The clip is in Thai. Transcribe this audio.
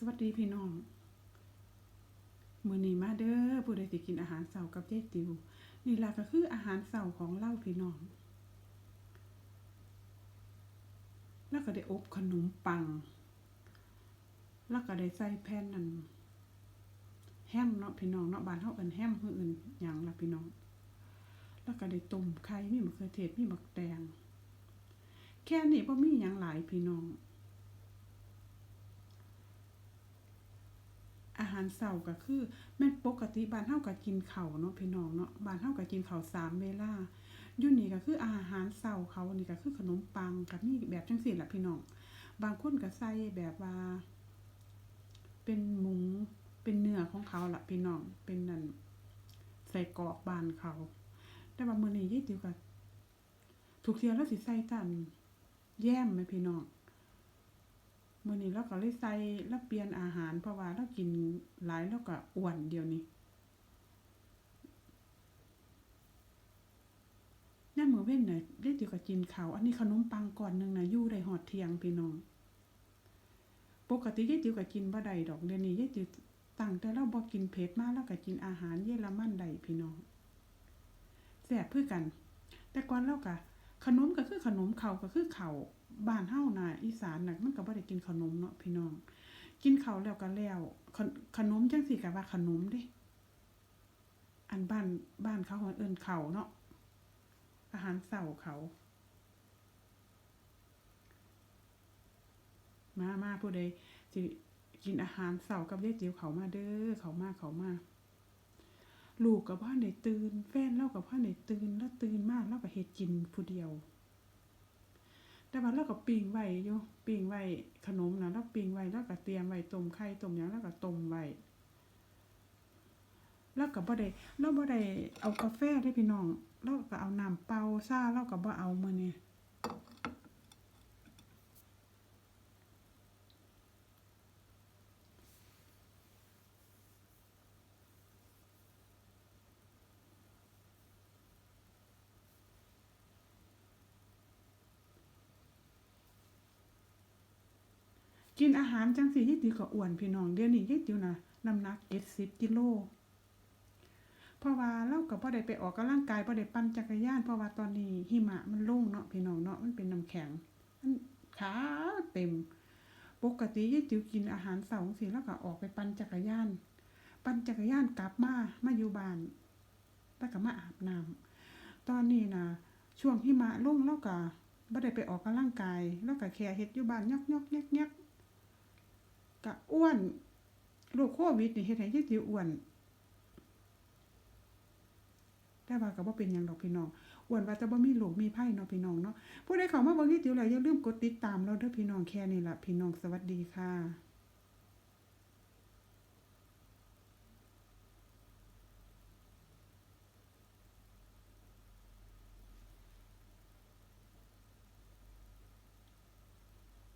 สวัสดีพี่น้องมื้อนี้มาเด้อผู้ใดสิกินอาหารเช้ากับเจ๊ติวนี่ล่ะก็คืออาหารเช้าของเราพี่น้อง แล้วก็ได้อบขนมปัง แล้วก็ได้ใส่แผ่นนั่นแฮมเนาะพี่น้องเนาะบ้านเฮาเอิ้นแฮมคืออื่นหยังล่ะพี่น้อง แล้วก็ได้ต้มไข่มีมะเขือเทศมีบักแตงแค่นี้บ่มีหยังหลายพี่น้อง อาหารเช้าก็คือแม่นปกติบ้านเฮาก็กินข้าวเนาะพี่น้องเนาะบ้านเฮาก็กินข้าวสามเวลาอยู่นี่ก็คืออาหารเช้าเขานี่ก็คือขนมปังกับมีแบบจังซี่ล่ะพี่น้องบางคนก็ใส่แบบว่า เป็นหมูเป็นเนื้อของเขาล่ะพี่น้องเป็นนั่นใส่กรอกบานเขา แต่ว่ามื้อนี้ยายติ๋วก็ทุกเที่ยแล้วสิใส่ตันแย้มแม่พี่น้อง มื้อนี้เราก็เลยใส่แล้วเปลี่ยนอาหารเพราะว่าเรากินหลายแล้วก็อ้วนเดียวนี้ยามมื้อเว้นน่ะเด็กอยู่ก็กินข้าวอันนี้ขนมปังก่อนหนึ่งนะยู่ได้ฮอดเทียงพี่น้อง ปกติยายติ๋วก็กินบ่ได้ดอกเดี๋ยวนี้ยายติ๋วตั้งแต่เราบ่กินเผ็ดมาแล้วก็กินอาหารเยอรมันได้พี่น้องแซ่บคือกัน แต่ก่อนเราก็ นมก็คือขนมเข้าก็คือเข้าบ้านเฮ้าน่ะอีสานน่ะมันก็บ่ได้กินขนมเนาะพี่น้อง กินเข้าแล้วก็แล้วขนขนมจังซี่ก็ว่าขนมเด้ อันบ้านบ้านเขาเอิ้นข้าเนาะอาหารเช้าเขามามาผู้ใดสิกินอาหารเช้ากับยายจิ๋วเขามาเด้อเขามาเขามา ลูกกับพ่อได้ตื่น แฟนเล่ากับพ่อได้ตื่น แล้วตื่นมากแล้วก็เฮ็ดกินผู้เดียว แต่ว่าเราก็ปิ้งไว้อยู่ปิ้งไว้ขนมนะเราปิ้งไว้แล้วก็เตรียมไว้ต้มไข่ต้มยังแล้วก็ต้มไว้แล้วก็บ่ได้เราบ่ได้เอากาแฟเด้พี่น้องเราก็เอาน้ำเปล่าซ่าเราก็บ่เอามื้อนี้ กินอาหารจังสียายติ๋วก็อ้วนพี่น้องเดี๋ยวนี้ยายติ๋วนะน้ำหนัก70กิโลเพราะว่าเราก็บ่ได้ไปออกกำลังกายบ่อได้ปั่นจักรยานเพราะว่าตอนนี้หิมะมันลุ่งเนาะพี่น้องเนาะมันเป็นน้ำแข็งมันขาเต็ม ปกติยายติ๋วกินอาหารเช้าจังซี่แล้วก็ออกไปปั่นจักรยาน ปั่นจักรยานกลับมามาอยู่บ้านแล้วก็มาอาบน้ำตอนนี้นะช่วงหิมะลุ่งแล้วก็บ่ได้ไปออกกำลังกาย แล้วก็แค่เฮ็ดอยู่บ้านยอกๆแยกๆก็ อ้วนโรคโควิดนี่เฮ็ดให้ยายติ๋วอ้วน แต่ว่าก็บ่เป็นหยังดอกพี่น้องอ้วนว่าจะบ่มีโรคมีไผ่เนาะพี่น้องเนาะผู้ใดเข้ามาเบิ่งยายติ๋วแล้วอย่าลืมกดติดตามเราเด้อพี่น้องแค่นี้ล่ะพี่น้องสวัสดีค่ะ